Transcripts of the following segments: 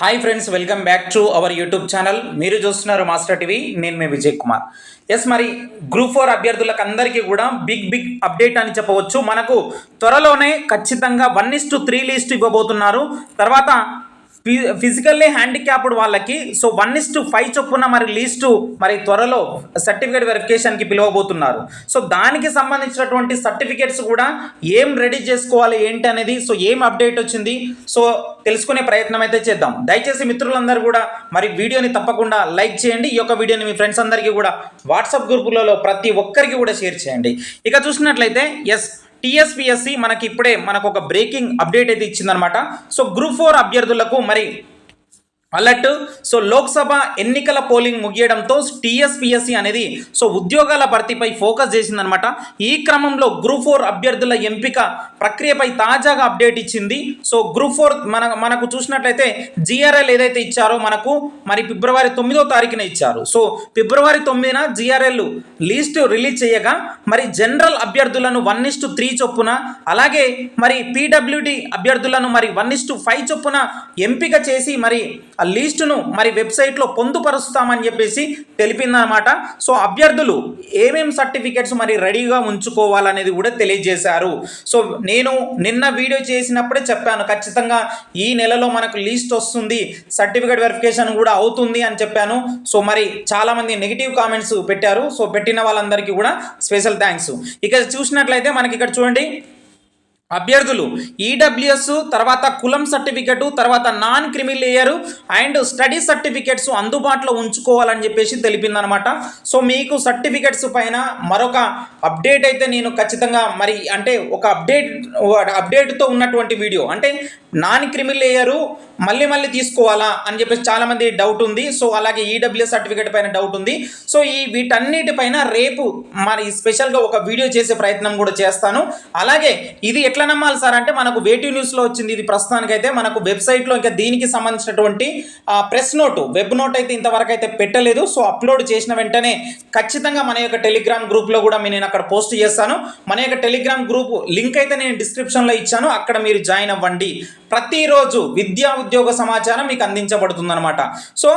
Hi friends welcome back to our YouTube channel మీరు చూస్తున్నారు master TV నేను మీ విజయ్ కుమార్. ఎస్ మరి గ్రూప్ ఫోర్ అభ్యర్థులకు అందరికీ కూడా బిగ్ బిగ్ అప్డేట్ అని చెప్పవచ్చు. మనకు త్వరలోనే ఖచ్చితంగా one is to three list ఇవ్వబోతున్నారు. తర్వాత ఫిజికల్లీ హ్యాండిక్యాప్డ్ వాళ్ళకి so one is to five చొప్పున మరి లీస్టు మరి త్వరలో సర్టిఫికేట్ వెరిఫికేషన్కి పిలువబోతున్నారు. సో దానికి సంబంధించినటువంటి సర్టిఫికేట్స్ కూడా ఏం రెడీ చేసుకోవాలి ఏంటి అనేది సో ఏం అప్డేట్ వచ్చింది సో తెలుసుకునే ప్రయత్నం అయితే చేద్దాం. దయచేసి మిత్రులందరూ కూడా మరి వీడియోని తప్పకుండా లైక్ చేయండి ఈ యొక్క వీడియోని మీ ఫ్రెండ్స్ అందరికీ కూడా వాట్సాప్ గ్రూపులలో ప్రతి ఒక్కరికి కూడా షేర్ చేయండి. ఇక చూసినట్లయితే ఎస్ టీఎస్పిఎస్సి మనకి ఇప్పుడే మనకు ఒక బ్రేకింగ్ అప్డేట్ అయితే ఇచ్చిందనమాట సో గ్రూప్ ఫోర్ అభ్యర్థులకు మరి అలర్ట్. సో లోక్సభ ఎన్నికల పోలింగ్ ముగియడంతో టీఎస్పిఎస్సి అనేది సో ఉద్యోగాల భర్తీపై ఫోకస్ చేసిందనమాట. ఈ క్రమంలో గ్రూప్ ఫోర్ అభ్యర్థుల ఎంపిక ప్రక్రియపై తాజాగా అప్డేట్ ఇచ్చింది. సో గ్రూప్ ఫోర్ మన మనకు చూసినట్లయితే జిఆర్ఎల్ ఏదైతే ఇచ్చారో మనకు మరి ఫిబ్రవరి తొమ్మిదో తారీఖున ఇచ్చారు. సో ఫిబ్రవరి తొమ్మిదిన జిఆర్ఎల్ లిస్ట్ రిలీజ్ చేయగా మరి జనరల్ అభ్యర్థులను వన్ ఇస్టు త్రీ చొప్పున అలాగే మరి పీడబ్ల్యూడి అభ్యర్థులను మరి వన్ ఇస్టు ఫైవ్ చొప్పున ఎంపిక చేసి మరి లిస్టును మరి వెబ్సైట్లో పొందుపరుస్తామని చెప్పేసి తెలిపిందనమాట సో అభ్యర్థులు ఏమేం సర్టిఫికెట్స్ మరి రెడీగా ఉంచుకోవాలనేది కూడా తెలియజేశారు. సో నేను నిన్న వీడియో చేసినప్పుడే చెప్పాను ఖచ్చితంగా ఈ నెలలో మనకు లిస్ట్ వస్తుంది సర్టిఫికేట్ వెరిఫికేషన్ కూడా అవుతుంది అని చెప్పాను. సో మరి చాలామంది నెగిటివ్ కామెంట్స్ పెట్టారు. సో పెట్టిన వాళ్ళందరికీ కూడా స్పెషల్ థ్యాంక్స్. ఇక చూసినట్లయితే మనకి ఇక్కడ చూడండి అభ్యర్థులు ఈడబ్ల్యూఎస్ తర్వాత కులం సర్టిఫికెట్ తర్వాత నాన్ క్రిమి లేయర్ అండ్ స్టడీ సర్టిఫికెట్స్ అందుబాటులో ఉంచుకోవాలని చెప్పేసి తెలిపిందనమాట. సో మీకు సర్టిఫికెట్స్ పైన మరొక అప్డేట్ అయితే నేను ఖచ్చితంగా మరి అంటే ఒక అప్డేట్ అప్డేట్తో ఉన్నటువంటి వీడియో. అంటే నాన్ క్రిమి లేయరు మళ్ళీ మళ్ళీ తీసుకోవాలా అని చెప్పేసి చాలామంది డౌట్ ఉంది. సో అలాగే ఈడబ్ల్యూఎస్ సర్టిఫికేట్ పైన డౌట్ ఉంది. సో ఈ వీటన్నిటిపైన రేపు మరి స్పెషల్గా ఒక వీడియో చేసే ప్రయత్నం కూడా చేస్తాను. అలాగే ఇది ఎట్లా నమ్మాలి సార్ అంటే మనకు వేటివ్ న్యూస్లో వచ్చింది ఇది ప్రస్తుతానికైతే మనకు వెబ్సైట్లో ఇంకా దీనికి సంబంధించినటువంటి ప్రెస్ నోటు వెబ్ నోట్ అయితే ఇంతవరకు అయితే పెట్టలేదు. సో అప్లోడ్ చేసిన వెంటనే ఖచ్చితంగా మన యొక్క టెలిగ్రామ్ గ్రూప్లో కూడా మీ- నేను అక్కడ పోస్ట్ చేస్తాను. మన యొక్క టెలిగ్రామ్ గ్రూప్ లింక్ అయితే నేను డిస్క్రిప్షన్లో ఇచ్చాను. అక్కడ మీరు జాయిన్ అవ్వండి. ప్రతిరోజు విద్యా ఉద్యోగ సమాచారం మీకు అందించబడుతుంది అనమాట so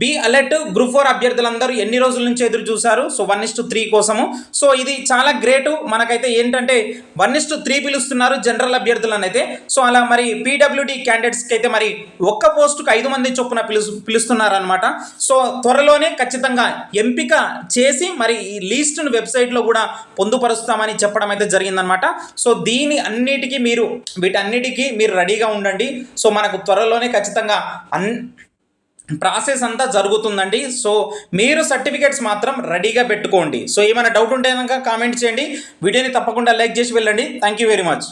be alert group four అభ్యర్థులందరూ ఎన్ని రోజుల నుంచి ఎదురు చూశారు? So one is to three కోసము. సో ఇది చాలా గ్రేటు మనకైతే ఏంటంటే వన్ ఇస్ టు త్రీ పిలుస్తున్నారు జనరల్ అభ్యర్థులను అయితే సో అలా మరి పీడబ్ల్యూడి క్యాండిడేట్స్కి అయితే మరి ఒక్క పోస్టుకు ఐదు మంది చొప్పున పిలుసు పిలుస్తున్నారనమాట సో త్వరలోనే ఖచ్చితంగా ఎంపిక చేసి మరి ఈ లీస్ట్ను వెబ్సైట్లో కూడా పొందుపరుస్తామని చెప్పడం అయితే జరిగిందనమాట సో దీని అన్నిటికీ మీరు వీటన్నిటికీ మీరు రెడీగా ఉండండి. సో మనకు త్వరలో త్వరలోనే ఖచ్చితంగా అన్ ప్రాసెస్ అంతా జరుగుతుందండి. సో మీరు సర్టిఫికేట్స్ మాత్రం రెడీగా పెట్టుకోండి. సో ఏమైనా డౌట్ ఉంటే కనుక కామెంట్ చేయండి. వీడియోని తప్పకుండా లైక్ చేసి వెళ్ళండి. Thank you very much.